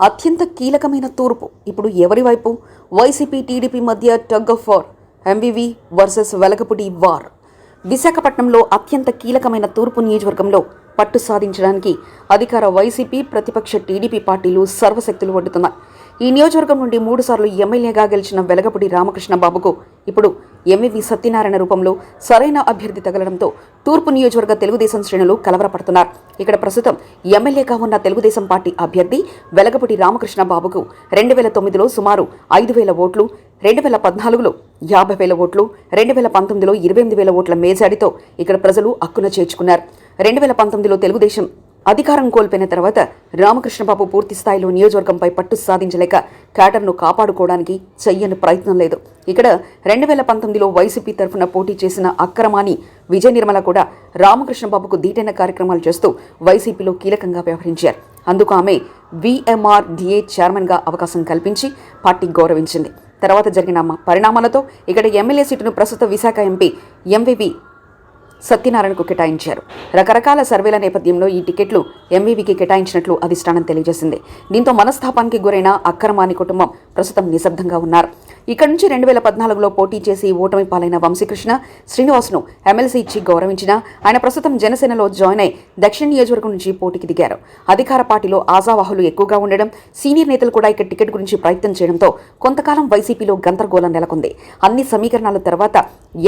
అత్యంత కీలకమైన తూర్పు. ఇప్పుడు ఎవరి వైపు? వైసీపీ టీడీపీ మధ్య tug of war MVV versus Velagapudi war. విశాఖపట్నంలో అత్యంత కీలకమైన తూర్పు నియోజకవర్గంలో పట్టు సాధించడానికి అధికార వైసీపీ ప్రతిపక్ష టీడీపీ పార్టీలు సర్వశక్తులు వడ్డుతున్నాయి ఈ నియోజకవర్గం నుండి మూడుసార్లు ఎమ్మెల్యేగా గెలిచిన వెలగపూడి రామకృష్ణ బాబుకు ఇప్పుడు ఎంవివి సత్యనారాయణ రూపంలో సరైన అభ్యర్థి తగలడంతో తూర్పు నియోజకవర్గ తెలుగుదేశం శ్రేణులు కలవరపడుతున్నారు. ఇక్కడ ప్రస్తుతం ఎమ్మెల్యేగా ఉన్న తెలుగుదేశం పార్టీ అభ్యర్థి వెలగపూడి రామకృష్ణ బాబుకు రెండు వేల తొమ్మిదిలో సుమారు ఐదు వేల ఓట్లు రెండు వేల పద్నాలుగులో యాభై వేల ఓట్లు రెండు వేల పంతొమ్మిదిలో ఇరవై ఎనిమిది వేల ఓట్ల మేజాడితో ఇక్కడ ప్రజలు అక్కున చేర్చుకున్నారు. రెండు వేల పంతొమ్మిదిలో తెలుగుదేశం అధికారం కోల్పోయిన తర్వాత రామకృష్ణబాబు పూర్తి స్థాయిలో నియోజకవర్గంపై పట్టు సాధించలేక క్యాడర్ను కాపాడుకోవడానికి చెయ్యని ప్రయత్నం లేదు. ఇక్కడ రెండు వేల పంతొమ్మిదిలో వైసీపీ తరఫున పోటీ చేసిన అక్రమాని విజయ నిర్మల కూడా రామకృష్ణబాబుకు దీటైన కార్యక్రమాలు చేస్తూ వైసీపీలో కీలకంగా వ్యవహరించారు. అందుకు ఆమె విఎంఆర్డిఏ చైర్మన్గా అవకాశం కల్పించి పార్టీ గౌరవించింది. తర్వాత జరిగిన పరిణామాలతో ఇక్కడ ఎమ్మెల్యే సీటును ప్రస్తుత విశాఖ ఎంపీ ఎంవివి సత్యనారాయణకు కేటాయించారు. రకరకాల సర్వేల నేపథ్యంలో ఈ టికెట్లు ఎంవీవీకి కేటాయించినట్లు అధిష్టానం తెలియజేసింది. దీంతో మనస్తాపానికి గురైన అక్కరమాని కుటుంబం ప్రస్తుతం నిశ్శబ్దంగా ఉన్నారు. ఇక్కడి నుంచి రెండు వేల పద్నాలుగులో పోటీ చేసి ఓటమి పాలైన వంశీకృష్ణ శ్రీనివాస్ను ఎమ్మెల్సీ ఇచ్చి గౌరవించిన ఆయన ప్రస్తుతం జనసేనలో జాయిన్ అయి దక్షిణ నియోజకవర్గం నుంచి పోటీకి దిగారు. అధికార పార్టీలో ఆజావాహులు ఎక్కువగా ఉండడం సీనియర్ నేతలు కూడా ఇక్కడ టికెట్ గురించి ప్రయత్నం చేయడంతో కొంతకాలం వైసీపీలో గందరగోళం నెలకొంది. అన్ని సమీకరణాల తర్వాత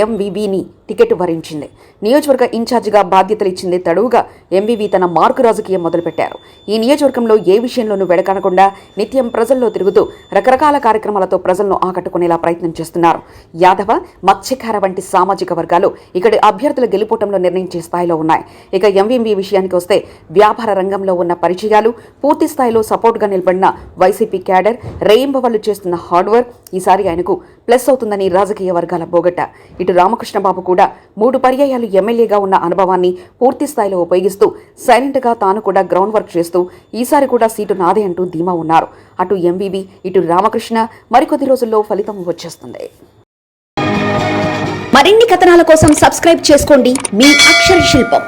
ఎంవీవీని టికెట్ వరించింది. నియోజకవర్గ ఇన్ఛార్జిగా బాధ్యతలు ఇచ్చింది తడువుగా ఎంవీవీ తన మార్కు రాజకీయం మొదలుపెట్టారు. ఈ నియోజకవర్గంలో ఏ విషయంలోనూ వెడకనకుండా నిత్యం ప్రజల్లో తిరుగుతూ రకరకాల కార్యక్రమాలతో ప్రజలను ఆకట్టుకునేలా ప్రయత్నం చేస్తున్నారు. యాదవ మత్స్యకార వంటి సామాజిక వర్గాలు ఇక్కడి అభ్యర్థుల గెలుపోటంలో నిర్ణయించే స్థాయిలో ఉన్నాయి. ఇక ఎంవీఎంవీ విషయానికి వస్తే వ్యాపార రంగంలో ఉన్న పరిచయాలు పూర్తి స్థాయిలో సపోర్ట్గా నిలబడిన వైసీపీ క్యాడర్ రేయింబవళ్ళు చేస్తున్న హార్డ్వర్క్ ఈసారి ఆయనకు ప్లస్ అవుతుందని రాజకీయ వర్గాల బోగట్ట ఇటు రామకృష్ణబాబు కూడా మూడు పర్యాయాలు ఎమ్మెల్యేగా ఉన్న అనుభవాన్ని పూర్తి స్థాయిలో ఉపయోగిస్తూ సైలెంట్గా తాను కూడా గ్రౌండ్ వర్క్ చేస్తూ ఈసారి కూడా సీటు నాదే అంటూ ధీమా ఉన్నారు. అటు ఎంబీబీ ఇటు రామకృష్ణ మరికొద్ది రోజుల్లో ఫలితం వచ్చేస్తుంది. మరిన్ని కథనాల కోసం సబ్స్క్రైబ్ చేసుకోండి. మీ అక్షర శిల్పం.